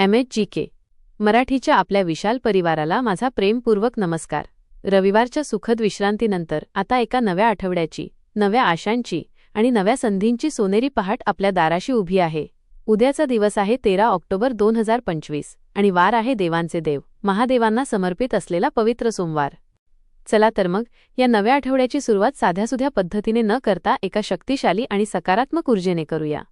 M H G के. मराठीच्या आपल्या विशाल परिवाराला माझा प्रेमपूर्वक नमस्कार. रविवारच्या सुखद विश्रांतीनंतर आता एका नव्या आठवड्याची नव्या आशांची आणि नव्या संधींची सोनेरी पहाट आपल्या दाराशी उभी आहे. उद्याचा दिवस आहे तेरा ऑक्टोबर दोन हजार पंचवीस आणि वार आहे देवांचे देव महादेवांना समर्पित असलेला पवित्र सोमवार. चला तर मग या नव्या आठवड्याची सुरुवात साध्यासुध्या पद्धतीने न करता एका शक्तिशाली आणि सकारात्मक ऊर्जेने करूया.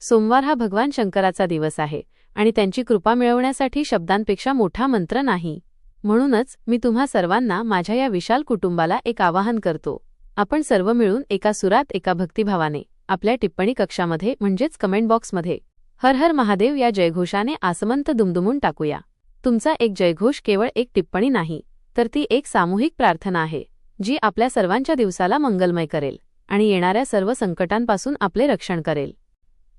सोमवार हा भगवान शंकराचा दिवस आहे. आणि त्यांची कृपा मिळवण्यासाठी शब्दांपेक्षा मोठा मंत्र नाही. म्हणूनच मी तुम्हा सर्वांना माझ्या या विशाल कुटुंबाला एक आवाहन करतो. आपण सर्व मिळून एका सुरात एका भक्तिभावाने आपल्या टिप्पणी कक्षामध्ये म्हणजेच कमेंट बॉक्समध्ये हर हर महादेव या जयघोषाने आसमंत दुमदुमून टाकूया. तुमचा एक जयघोष केवळ एक टिप्पणी नाही तर ती एक सामूहिक प्रार्थना आहे जी आपल्या सर्वांच्या दिवसाला मंगलमय करेल आणि येणाऱ्या सर्व संकटांपासून आपले रक्षण करेल.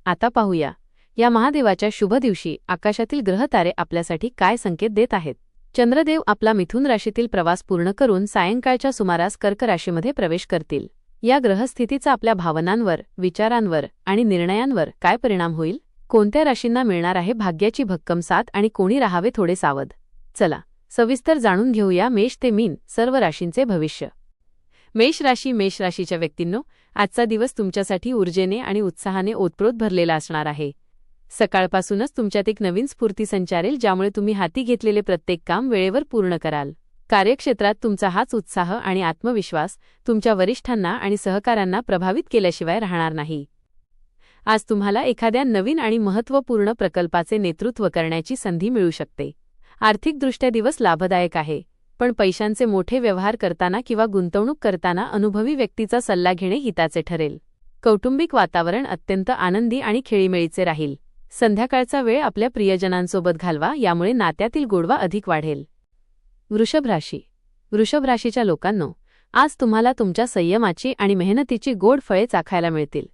आता पाहूया. या महादेवाच्या शुभ दिवशी आकाशातील ग्रहतारे आपल्यासाठी काय संकेत देत आहेत? चंद्रदेव आपला मिथुन राशीतील प्रवास पूर्ण करून सायंकाळच्या सुमारास कर्क राशीमध्ये प्रवेश करतील. या ग्रहस्थितीचा आपल्या भावनांवर विचारांवर आणि निर्णयांवर काय परिणाम होईल? कोणत्या राशींना मिळणार आहे भाग्याची भक्कम साथ आणि कोणी राहावे थोडे सावध? चला सविस्तर जाणून घेऊया मेष ते मीन सर्व राशींचे भविष्य. मेष राशी मेष राशीच्या व्यक्तींनो आजचा दिवस तुमच्यासाठी ऊर्जेने आणि उत्साहाने ओतप्रोत भरलेला असणार आहे. सकाळपासूनच तुमच्यात एक नवीन स्फूर्ती संचारेल ज्यामुळे तुम्ही हाती घेतलेले प्रत्येक काम वेळेवर पूर्ण कराल. कार्यक्षेत्रात तुमचा हाच उत्साह आणि आत्मविश्वास तुमच्या वरिष्ठांना आणि सहकाऱ्यांना प्रभावित केल्याशिवाय राहणार नाही. आज तुम्हाला एखाद्या नवीन आणि महत्त्वपूर्ण प्रकल्पाचे नेतृत्व करण्याची संधी मिळू शकते. आर्थिकदृष्ट्या दिवस लाभदायक आहे पण पैशांचे मोठे व्यवहार करताना किंवा गुंतवणूक करताना अनुभवी व्यक्तीचा सल्ला घेणे हिताचे ठरेल. कौटुंबिक वातावरण अत्यंत आनंदी आणि खेळीमेळीचे राहील. संध्याकाळचा वेळ आपल्या प्रियजनांसोबत घालवा यामुळे नात्यातील गोडवा अधिक वाढेल. वृषभ राशी. वृषभ राशीच्या लोकांनो आज तुम्हाला तुमच्या संयमाची आणि मेहनतीची गोड फळे चाखायला मिळतील.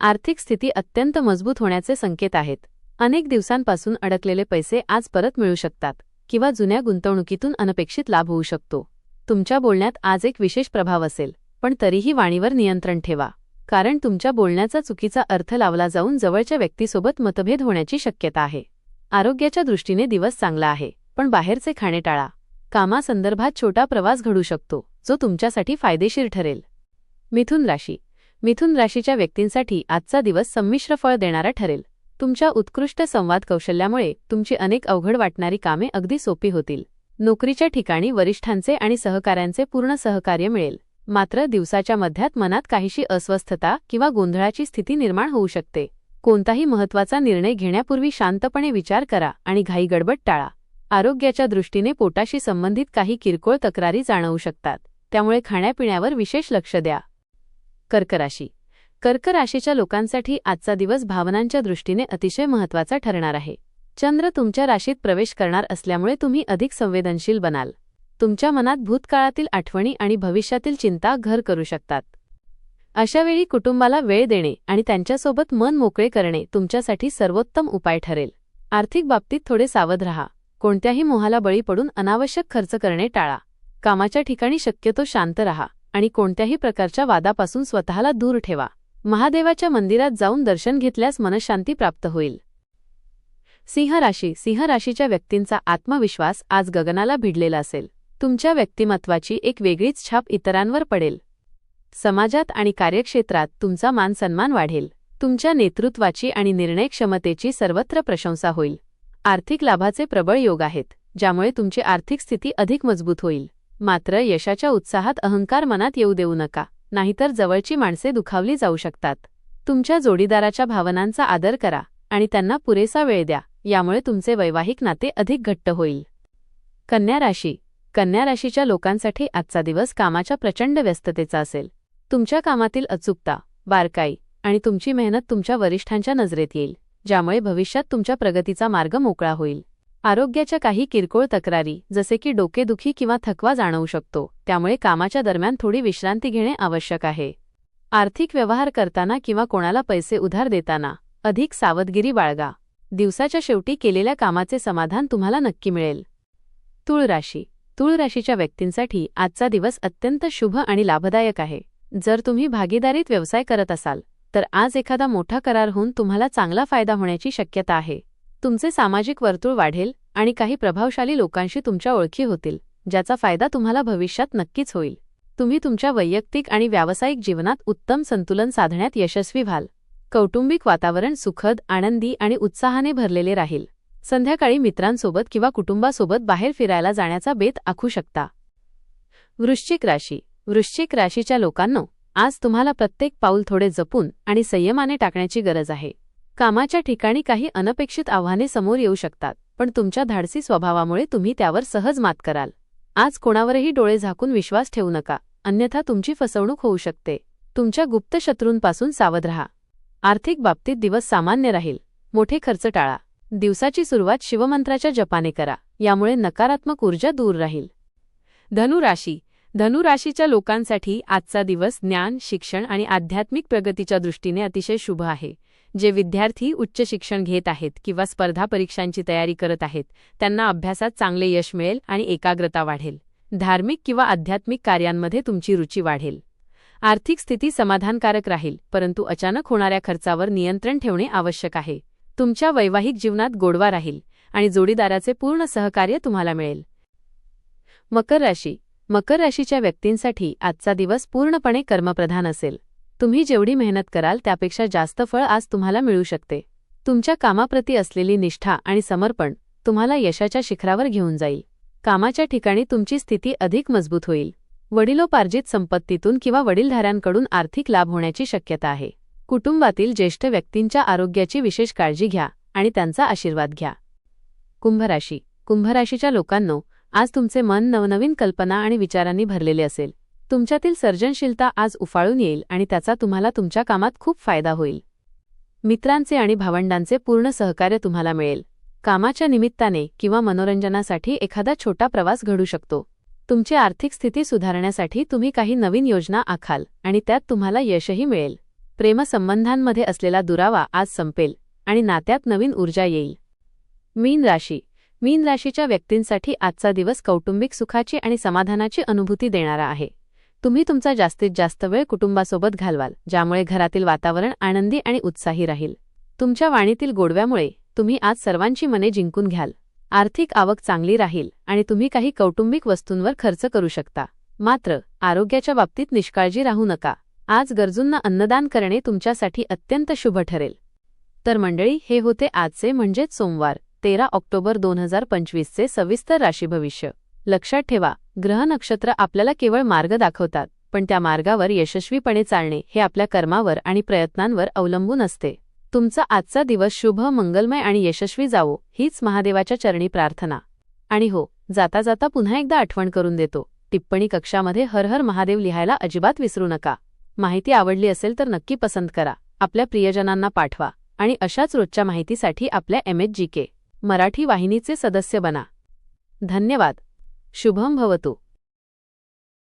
आर्थिक स्थिती अत्यंत मजबूत होण्याचे संकेत आहेत. अनेक दिवसांपासून अडकलेले पैसे आज परत मिळू शकतात किंवा जुन्या गुंतवणुकीतून अनपेक्षित लाभ होऊ शकतो. तुमच्या बोलण्यात आज एक विशेष प्रभाव असेल पण तरीही वाणीवर नियंत्रण ठेवा. कारण तुमच्या बोलण्याचा चुकीचा अर्थ लावला जाऊन जवळच्या व्यक्तीसोबत मतभेद होण्याची शक्यता आहे. आरोग्याच्या दृष्टीने दिवस चांगला आहे पण बाहेरचे खाणे टाळा. कामासंदर्भात छोटा प्रवास घडू शकतो जो तुमच्यासाठी फायदेशीर ठरेल. मिथुन राशी. मिथुन राशीच्या व्यक्तींसाठी आजचा दिवस संमिश्र फळ देणारा ठरेल. तुमच्या उत्कृष्ट संवाद कौशल्यामुळे तुमची अनेक अवघड वाटणारी कामे अगदी सोपी होतील. नोकरीच्या ठिकाणी वरिष्ठांचे आणि सहकाऱ्यांचे पूर्ण सहकार्य मिळेल. मात्र दिवसाच्या मध्यात मनात काहीशी अस्वस्थता किंवा गोंधळाची स्थिती निर्माण होऊ शकते. कोणताही महत्त्वाचा निर्णय घेण्यापूर्वी शांतपणे विचार करा आणि घाई गडबड टाळा. आरोग्याच्या दृष्टीने पोटाशी संबंधित काही किरकोळ तक्रारी जाणवू शकतात. त्यामुळे खाण्यापिण्यावर विशेष लक्ष द्या. कर्कराशी. कर्क राशीच्या लोकांसाठी आजचा दिवस भावनांच्या दृष्टीने अतिशय महत्त्वाचा ठरणार आहे. चंद्र तुमच्या राशीत प्रवेश करणार असल्यामुळे तुम्ही अधिक संवेदनशील बनाल. तुमच्या मनात भूतकाळातील आठवणी आणि भविष्यातील चिंता घर करू शकतात. अशावेळी कुटुंबाला वेळ देणे आणि त्यांच्यासोबत मन मोकळे करणे तुमच्यासाठी सर्वोत्तम उपाय ठरेल. आर्थिक बाबतीत थोडे सावध रहा. कोणत्याही मोहाला बळी पडून अनावश्यक खर्च करणे टाळा. कामाच्या ठिकाणी शक्यतो शांत रहा आणि कोणत्याही प्रकारच्या वादापासून स्वतःला दूर ठेवा. महादेवाच्या मंदिरात जाऊन दर्शन घेतल्यास मनशांती प्राप्त होईल. सिंह राशी सिंह राशीच्या व्यक्तींचा आत्मविश्वास आज गगनाला भिडलेला असेल. तुमच्या व्यक्तिमत्वाची एक वेगळीच छाप इतरांवर पडेल. समाजात आणि कार्यक्षेत्रात तुमचा मानसन्मान वाढेल. तुमच्या नेतृत्वाची आणि निर्णय क्षमतेची सर्वत्र प्रशंसा होईल. आर्थिक लाभाचे प्रबळ योग आहेत ज्यामुळे तुमची आर्थिक स्थिती अधिक मजबूत होईल. मात्र यशाच्या उत्साहात अहंकार मनात येऊ देऊ नका नाहीतर जवळची माणसे दुखावली जाऊ शकतात. तुमच्या जोडीदाराच्या भावनांचा आदर करा आणि त्यांना पुरेसा वेळ द्या यामुळे तुमचे वैवाहिक नाते अधिक घट्ट होईल. कन्या राशी कन्या राशीच्या लोकांसाठी आजचा दिवस कामाच्या प्रचंड व्यस्ततेचा असेल. तुमच्या कामातील अचूकता बारकाई आणि तुमची मेहनत तुमच्या वरिष्ठांच्या नजरेत येईल ज्यामुळे भविष्यात तुमच्या प्रगतीचा मार्ग मोकळा होईल. आरोग्याच्या काही किरकोळ तक्रारी जसे की डोकेदुखी किंवा थकवा जाणवू शकतो त्यामुळे कामाच्या दरम्यान थोडी विश्रांती घेणे आवश्यक आहे. आर्थिक व्यवहार करताना किंवा कोणाला पैसे उधार देताना अधिक सावधगिरी बाळगा. दिवसाच्या शेवटी केलेल्या कामाचे समाधान तुम्हाला नक्की मिळेल. तुळ राशी तुळ राशीच्या व्यक्तींसाठी आजचा दिवस अत्यंत शुभ आणि लाभदायक आहे. जर तुम्ही भागीदारीत व्यवसाय करत असाल तर आज एखादा मोठा करार होऊन तुम्हाला चांगला फायदा होण्याची शक्यता आहे. तुमचे सामाजिक वर्तुळ वाढेल आणि काही प्रभावशाली लोकांशी तुमच्या ओळखी होतील ज्याचा फायदा तुम्हाला भविष्यात नक्कीच होईल. तुम्ही तुमच्या वैयक्तिक आणि व्यावसायिक जीवनात उत्तम संतुलन साधण्यात यशस्वी व्हाल. कौटुंबिक वातावरण सुखद आनंदी आणि उत्साहाने भरलेले राहील. संध्याकाळी मित्रांसोबत किंवा कुटुंबासोबत बाहेर फिरायला जाण्याचा बेत आखू शकता. वृश्चिक राशी. वृश्चिक राशीच्या लोकांनो आज तुम्हाला प्रत्येक पाऊल थोडे जपून आणि संयमाने टाकण्याची गरज आहे. कामाच्या ठिकाणी काही अनपेक्षित आव्हाने समोर येऊ शकतात पण तुमच्या धाडसी स्वभावामुळे तुम्ही त्यावर सहज मात कराल. आज कोणावरही डोळे झाकून विश्वास ठेवू नका अन्यथा तुमची फसवणूक होऊ शकते. तुमच्या गुप्त शत्रूंपासून सावध रहा. आर्थिक बाबतीत दिवस सामान्य राहील. मोठे खर्च टाळा. दिवसाची सुरुवात शिवमंत्राच्या जपाने करा यामुळे नकारात्मक ऊर्जा दूर राहील. धनुराशी धनुराशीच्या लोकांसाठी आजचा दिवस ज्ञान शिक्षण आणि आध्यात्मिक प्रगतीच्या दृष्टीने अतिशय शुभ आहे. जे विद्यार्थी उच्च शिक्षण घेत आहेत किंवा स्पर्धा परीक्षांची तयारी करत आहेत त्यांना अभ्यासात चांगले यश मिळेल आणि एकाग्रता वाढेल. धार्मिक किंवा आध्यात्मिक कार्यांमध्ये तुमची रुची वाढेल. आर्थिक स्थिती समाधानकारक राहील परंतु अचानक होणाऱ्या खर्चावर नियंत्रण ठेवणे आवश्यक आहे. तुमच्या वैवाहिक जीवनात गोडवा राहील आणि जोडीदाराचे पूर्ण सहकार्य तुम्हाला मिळेल. मकर राशी. मकर राशीच्या व्यक्तींसाठी आजचा दिवस पूर्णपणे कर्मप्रधान असेल. तुम्ही जेवढी मेहनत कराल त्यापेक्षा जास्त फळ आज तुम्हाला मिळू शकते. तुमच्या कामाप्रती असलेली निष्ठा आणि समर्पण तुम्हाला यशाच्या शिखरावर घेऊन जाईल. कामाच्या ठिकाणी तुमची स्थिती अधिक मजबूत होईल. वडिलोपार्जित संपत्तीतून किंवा वडीलधाऱ्यांकडून आर्थिक लाभ होण्याची शक्यता आहे. कुटुंबातील ज्येष्ठ व्यक्तींच्या आरोग्याची विशेष काळजी घ्या आणि त्यांचा आशीर्वाद घ्या. कुंभराशी. कुंभराशीच्या लोकांनो आज तुमचे मन नवनवीन कल्पना आणि विचारांनी भरलेले असेल. तुमच्यातील सर्जनशीलता आज उफाळून येईल आणि त्याचा तुम्हाला तुमच्या कामात खूप फायदा होईल. मित्रांचे आणि भावंडांचे पूर्ण सहकार्य तुम्हाला मिळेल. कामाच्या निमित्ताने किंवा मनोरंजनासाठी एखादा छोटा प्रवास घडू शकतो. तुमची आर्थिक स्थिती सुधारण्यासाठी तुम्ही काही नवीन योजना आखाल आणि त्यात तुम्हाला यशही मिळेल. प्रेमसंबंधांमध्ये असलेला दुरावा आज संपेल आणि नात्यात नवीन ऊर्जा येईल. मीन राशी. मीन राशीच्या व्यक्तींसाठी आजचा दिवस कौटुंबिक सुखाची आणि समाधानाची अनुभूती देणारा आहे. तुम्ही तुमचा जास्तीत जास्त वेळ कुटुंबासोबत घालवाल ज्यामुळे घरातील वातावरण आनंदी आणि उत्साही राहील. तुमच्या वाणीतील गोडव्यामुळे तुम्ही आज सर्वांची मने जिंकून घ्याल. आर्थिक आवक चांगली राहील आणि तुम्ही काही कौटुंबिक वस्तूंवर खर्च करू शकता. मात्र आरोग्याच्या बाबतीत निष्काळजी राहू नका. आज गरजूंना अन्नदान करणे तुमच्यासाठी अत्यंत शुभ ठरेल. तर मंडळी हे होते आजचे म्हणजेच सोमवार तेरा ऑक्टोबर दोन हजार पंचवीसचे सविस्तर राशी भविष्य. लक्षात ठेवा ग्रह नक्षत्र आपल्याला केवळ मार्ग दाखवतात पण त्या मार्गावर यशस्वीपणे चालणे हे आपल्या कर्मावर आणि प्रयत्नांवर अवलंबून असते. तुमचा आजचा दिवस शुभ मंगलमय आणि यशस्वी जावो हीच महादेवाच्या चरणी प्रार्थना. आणि हो जाता जाता पुन्हा एकदा आठवण करून देतो टिप्पणी कक्षामध्ये हर हर महादेव लिहायला अजिबात विसरू नका. माहिती आवडली असेल तर नक्की पसंत करा. आपल्या प्रियजनांना पाठवा आणि अशाच रोजच्या माहितीसाठी आपल्या M H G K Marathi वाहिनीचे सदस्य बना. धन्यवाद. शुभम भवतू.